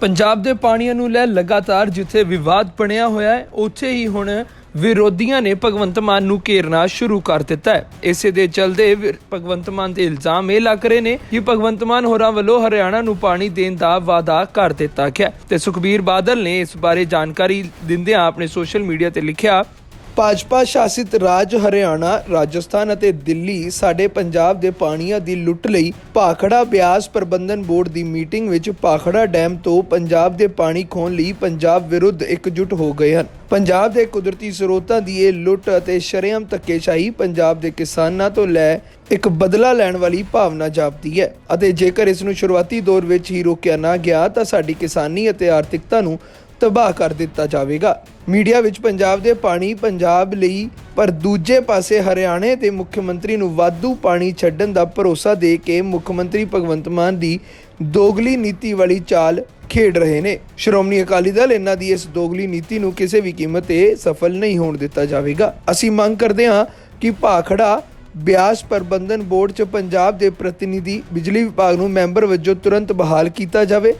ਪੰਜਾਬ ਦੇ ਪਾਣੀਆਂ ਨੂੰ ਲੈ ਲਗਾਤਾਰ ਜਿੱਥੇ ਵਿਵਾਦ ਬਣਿਆ ਹੋਇਆ ਹੈ, ਉੱਥੇ ਹੀ ਹੁਣ ਵਿਰੋਧੀਆਂ ਨੇ ਭਗਵੰਤ ਮਾਨ ਨੂੰ ਘੇਰਨਾ ਸ਼ੁਰੂ ਕਰ ਦਿੱਤਾ ਹੈ। ਇਸੇ ਦੇ ਚਲਦੇ ਭਗਵੰਤ ਮਾਨ ਤੇ ਇਲਜ਼ਾਮ ਇਹ ਲੱਗ ਰਹੇ ਨੇ ਕਿ ਭਗਵੰਤ ਮਾਨ ਹੋਰਾਂ ਵੱਲੋਂ ਹਰਿਆਣਾ ਨੂੰ ਪਾਣੀ ਦੇਣ ਦਾ ਵਾਅਦਾ ਕਰ ਦਿੱਤਾ ਗਿਆ ਤੇ ਸੁਖਬੀਰ ਬਾਦਲ ਨੇ ਇਸ ਬਾਰੇ ਜਾਣਕਾਰੀ ਦਿੰਦਿਆਂ ਆਪਣੇ ਸੋਸ਼ਲ ਮੀਡੀਆ ਤੇ ਲਿਖਿਆ ਭਾਜਪਾ ਸ਼ਾਸਿਤ ਰਾਜ ਹਰਿਆਣਾ, ਰਾਜਸਥਾਨ ਅਤੇ ਦਿੱਲੀ ਸਾਡੇ ਪੰਜਾਬ ਦੇ ਪਾਣੀਆਂ ਦੀ ਲੁੱਟ ਲਈ ਭਾਖੜਾ ਬਿਆਸ ਪ੍ਰਬੰਧਨ ਬੋਰਡ ਦੀ ਮੀਟਿੰਗ ਵਿੱਚ ਭਾਖੜਾ ਡੈਮ ਤੋਂ ਪੰਜਾਬ ਦੇ ਪਾਣੀ ਖੋਣ ਲਈ ਪੰਜਾਬ ਵਿਰੁੱਧ ਇਕਜੁੱਟ ਹੋ ਗਏ ਹਨ। ਪੰਜਾਬ ਦੇ ਕੁਦਰਤੀ ਸਰੋਤਾਂ ਦੀ ਇਹ ਲੁੱਟ ਅਤੇ ਸ਼ਰੇਆਮ ਧੱਕੇਸ਼ਾਹੀ ਪੰਜਾਬ ਦੇ ਕਿਸਾਨਾਂ ਤੋਂ ਲੈ ਇੱਕ ਬਦਲਾ ਲੈਣ ਵਾਲੀ ਭਾਵਨਾ ਜਾਪਦੀ ਹੈ ਅਤੇ ਜੇਕਰ ਇਸ ਨੂੰ ਸ਼ੁਰੂਆਤੀ ਦੌਰ ਵਿੱਚ ਹੀ ਰੋਕਿਆ ਨਾ ਗਿਆ ਤਾਂ ਸਾਡੀ ਕਿਸਾਨੀ ਅਤੇ ਆਰਥਿਕਤਾ ਨੂੰ ਤਬਾਹ ਕਰ ਦਿੱਤਾ ਜਾਵੇਗਾ। ਮੀਡੀਆ ਵਿੱਚ ਪੰਜਾਬ ਦੇ ਪਾਣੀ, ਪੰਜਾਬ ਲਈ, ਪਰ ਦੂਜੇ ਪਾਸੇ ਹਰਿਆਣੇ ਦੇ ਮੁੱਖ ਮੰਤਰੀ ਨੂੰ ਵਾਧੂ ਪਾਣੀ ਛੱਡਣ ਦਾ ਭਰੋਸਾ ਦੇ ਕੇ ਮੁੱਖ ਮੰਤਰੀ ਭਗਵੰਤ ਮਾਨ ਦੀ ਦੋਗਲੀ ਨੀਤੀ ਵਾਲੀ ਚਾਲ ਖੇਡ ਰਹੇ ਨੇ। ਸ਼੍ਰੋਮਣੀ ਅਕਾਲੀ ਦਲ ਇਹਨਾਂ ਦੀ ਇਸ ਦੋਗਲੀ ਨੀਤੀ ਨੂੰ ਕਿਸੇ ਵੀ ਕੀਮਤ ਤੇ ਸਫਲ ਨਹੀਂ ਹੋਣ ਦਿੱਤਾ ਜਾਵੇਗਾ। ਅਸੀਂ ਮੰਗ ਕਰਦੇ ਹਾਂ ਕਿ ਭਾਖੜਾ ਬਿਆਸ ਪ੍ਰਬੰਧਨ ਬੋਰਡ 'ਚ ਪੰਜਾਬ ਦੇ ਪ੍ਰਤੀਨਿਧੀ ਬਿਜਲੀ ਵਿਭਾਗ ਨੂੰ ਮੈਂਬਰ ਵਜੋਂ ਤੁਰੰਤ ਬਹਾਲ ਕੀਤਾ ਜਾਵੇ।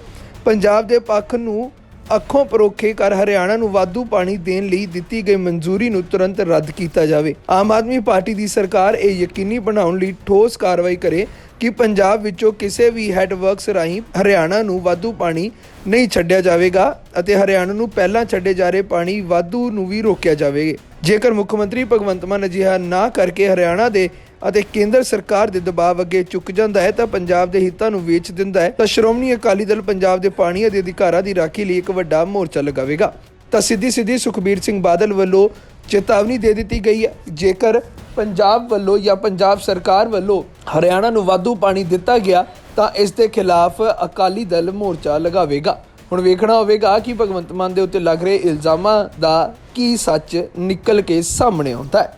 ਪੰਜਾਬ ਦੇ ਪੱਖ ਨੂੰ ਅੱਖੋਂ ਪਰੋਖੇ ਕਰ ਹਰਿਆਣਾ ਨੂੰ ਵਾਧੂ ਪਾਣੀ ਦੇਣ ਲਈ ਦਿੱਤੀ ਗਈ ਮਨਜ਼ੂਰੀ ਨੂੰ ਤੁਰੰਤ ਰੱਦ ਕੀਤਾ ਜਾਵੇ। ਆਮ ਆਦਮੀ ਪਾਰਟੀ ਦੀ ਸਰਕਾਰ ਇਹ ਯਕੀਨੀ ਬਣਾਉਣ ਲਈ ਠੋਸ ਕਾਰਵਾਈ ਕਰੇ ਕਿ ਪੰਜਾਬ ਵਿੱਚੋਂ ਕਿਸੇ ਵੀ ਹੈੱਡਵਰਕਸ ਰਾਹੀਂ ਹਰਿਆਣਾ ਨੂੰ ਵਾਧੂ ਪਾਣੀ ਨਹੀਂ ਛੱਡਿਆ ਜਾਵੇਗਾ ਅਤੇ ਹਰਿਆਣਾ ਨੂੰ ਪਹਿਲਾਂ ਛੱਡੇ ਜਾ ਰਹੇ ਪਾਣੀ ਵਾਧੂ ਨੂੰ ਵੀ ਰੋਕਿਆ ਜਾਵੇਗਾ। ਜੇਕਰ ਮੁੱਖ ਮੰਤਰੀ ਭਗਵੰਤ ਮਾਨ ਅਜਿਹਾ ਨਾ ਕਰਕੇ ਹਰਿਆਣਾ ਦੇ ਅਤੇ ਕੇਂਦਰ ਸਰਕਾਰ ਦੇ ਦਬਾਅ ਅੱਗੇ ਝੁਕ ਜਾਂਦਾ ਹੈ ਤਾਂ ਪੰਜਾਬ ਦੇ ਹਿੱਤਾਂ ਨੂੰ ਵੇਚ ਦਿੰਦਾ ਹੈ ਤਾਂ ਸ਼੍ਰੋਮਣੀ ਅਕਾਲੀ ਦਲ ਪੰਜਾਬ ਦੇ ਪਾਣੀ ਦੇ ਅਧਿਕਾਰਾਂ ਦੀ ਰਾਖੀ ਲਈ ਇੱਕ ਵੱਡਾ ਮੋਰਚਾ ਲਗਾਵੇਗਾ। ਤਾਂ ਸਿੱਧੀ ਸਿੱਧੀ ਸੁਖਬੀਰ ਸਿੰਘ ਬਾਦਲ ਵੱਲੋਂ ਚੇਤਾਵਨੀ ਦੇ ਦਿੱਤੀ ਗਈ ਹੈ। ਜੇਕਰ ਪੰਜਾਬ ਵੱਲੋਂ ਜਾਂ ਪੰਜਾਬ ਸਰਕਾਰ ਵੱਲੋਂ ਹਰਿਆਣਾ ਨੂੰ ਵਾਧੂ ਪਾਣੀ ਦਿੱਤਾ ਗਿਆ, ਤਾਂ ਇਸ ਦੇ ਖਿਲਾਫ ਅਕਾਲੀ ਦਲ ਮੋਰਚਾ ਲਗਾਵੇਗਾ। ਹੁਣ ਵੇਖਣਾ ਹੋਵੇਗਾ ਕਿ ਭਗਵੰਤ ਮਾਨ ਦੇ ਉੱਤੇ ਲੱਗ ਰਹੇ ਇਲਜ਼ਾਮਾਂ ਦਾ ਕੀ ਸੱਚ ਨਿਕਲ ਕੇ ਸਾਹਮਣੇ ਆਉਂਦਾ ਹੈ।